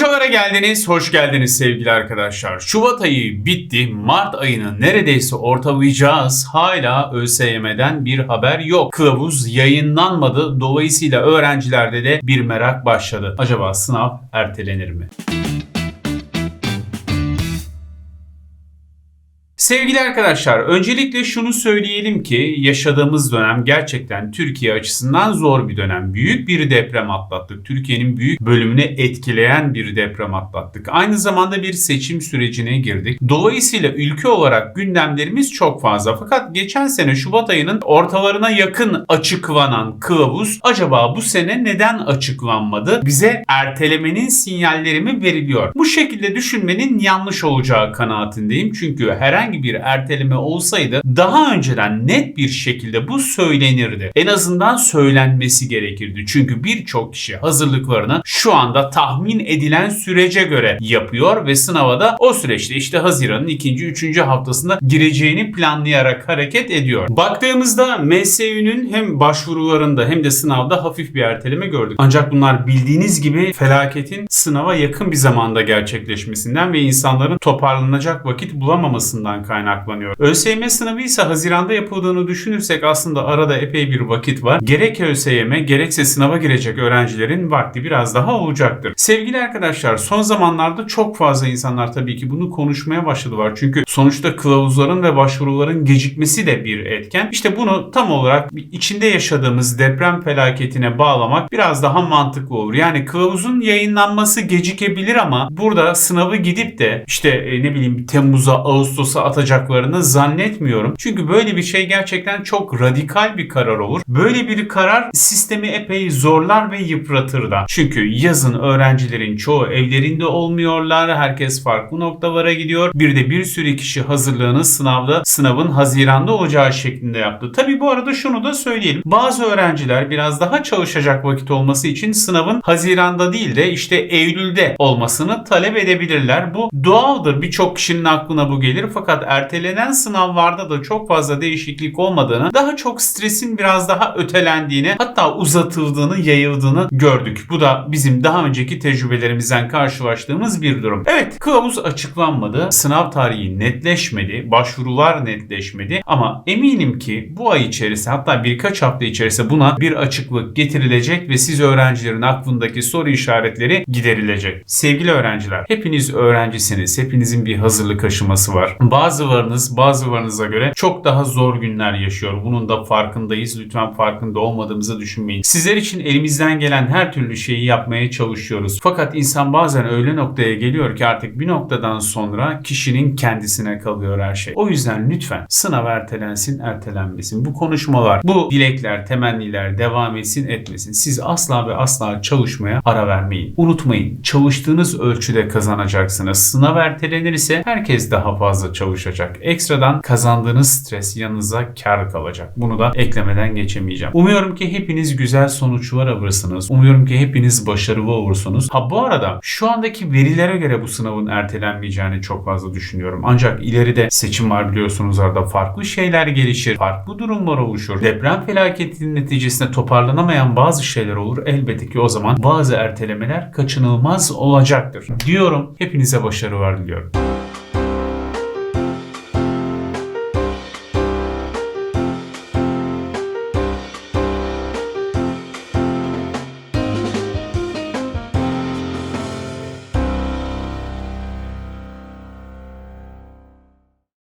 Hocalara geldiniz, hoş geldiniz sevgili arkadaşlar. Şubat ayı bitti, Mart ayını neredeyse ortalayacağız. Hala ÖSYM'den bir haber yok. Kılavuz yayınlanmadı, dolayısıyla öğrencilerde de bir merak başladı. Acaba sınav ertelenir mi? Sevgili arkadaşlar, öncelikle şunu söyleyelim ki yaşadığımız dönem gerçekten Türkiye açısından zor bir dönem. Büyük bir deprem atlattık. Türkiye'nin büyük bölümünü etkileyen bir deprem atlattık. Aynı zamanda bir seçim sürecine girdik. Dolayısıyla ülke olarak gündemlerimiz çok fazla. Fakat geçen sene Şubat ayının ortalarına yakın açıklanan kılavuz acaba bu sene neden açıklanmadı? Bize ertelemenin sinyalleri mi veriliyor? Bu şekilde düşünmenin yanlış olacağı kanaatindeyim. Çünkü herhangi bir erteleme olsaydı daha önceden net bir şekilde bu söylenirdi. En azından söylenmesi gerekirdi. Çünkü birçok kişi hazırlıklarını şu anda tahmin edilen sürece göre yapıyor ve sınava da o süreçte işte Haziran'ın ikinci, üçüncü haftasında gireceğini planlayarak hareket ediyor. Baktığımızda MSÜ'nün hem başvurularında hem de sınavda hafif bir erteleme gördük. Ancak bunlar bildiğiniz gibi felaketin sınava yakın bir zamanda gerçekleşmesinden ve insanların toparlanacak vakit bulamamasından kaynaklanıyor. ÖSYM sınavı ise Haziran'da yapıldığını düşünürsek aslında arada epey bir vakit var. Gerek ÖSYM gerekse sınava girecek öğrencilerin vakti biraz daha olacaktır. Sevgili arkadaşlar son zamanlarda çok fazla insanlar tabii ki bunu konuşmaya başladılar. Çünkü sonuçta kılavuzların ve başvuruların gecikmesi de bir etken. İşte bunu tam olarak içinde yaşadığımız deprem felaketine bağlamak biraz daha mantıklı olur. Yani kılavuzun yayınlanması gecikebilir ama burada sınavı gidip de işte e, ne bileyim Temmuz'a, Ağustos'a atacaklarını zannetmiyorum. Çünkü böyle bir şey gerçekten çok radikal bir karar olur. Böyle bir karar sistemi epey zorlar ve yıpratır da. Çünkü yazın öğrencilerin çoğu evlerinde olmuyorlar. Herkes farklı noktalara gidiyor. Bir de bir sürü kişi hazırlığını sınavda sınavın Haziran'da olacağı şeklinde yaptı. Tabi bu arada şunu da söyleyelim. Bazı öğrenciler biraz daha çalışacak vakit olması için sınavın Haziran'da değil de işte Eylül'de olmasını talep edebilirler. Bu doğaldır. Birçok kişinin aklına bu gelir. Fakat ertelenen sınavlarda da çok fazla değişiklik olmadığını, daha çok stresin biraz daha ötelendiğini, hatta uzatıldığını, yayıldığını gördük. Bu da bizim daha önceki tecrübelerimizden karşılaştığımız bir durum. Evet, kılavuz açıklanmadı. Sınav tarihi netleşmedi. Başvurular netleşmedi. Ama eminim ki bu ay içerisinde hatta birkaç hafta içerisinde buna bir açıklık getirilecek ve siz öğrencilerin aklındaki soru işaretleri giderilecek. Sevgili öğrenciler, hepiniz öğrencisiniz. Hepinizin bir hazırlık aşaması var. Bazılarınız bazılarınıza göre çok daha zor günler yaşıyor. Bunun da farkındayız. Lütfen farkında olmadığımızı düşünmeyin. Sizler için elimizden gelen her türlü şeyi yapmaya çalışıyoruz. Fakat insan bazen öyle noktaya geliyor ki artık bir noktadan sonra kişinin kendisine kalıyor her şey. O yüzden lütfen sınav ertelensin, ertelenmesin. Bu konuşmalar, bu dilekler, temenniler devam etsin, etmesin. Siz asla ve asla çalışmaya ara vermeyin. Unutmayın, çalıştığınız ölçüde kazanacaksınız. Sınav ertelenirse herkes daha fazla çalışacak. Ekstradan kazandığınız stres yanınıza kar kalacak. Bunu da eklemeden geçemeyeceğim. Umuyorum ki hepiniz güzel sonuçlar alırsınız. Umuyorum ki hepiniz başarılı olursunuz. Ha bu arada şu andaki verilere göre bu sınavın ertelenmeyeceğini çok fazla düşünüyorum. Ancak ileride seçim var biliyorsunuz arada farklı şeyler gelişir. Farklı durumlar oluşur. Deprem felaketinin neticesinde toparlanamayan bazı şeyler olur. Elbette ki o zaman bazı ertelemeler kaçınılmaz olacaktır. Diyorum hepinize başarılar diliyorum.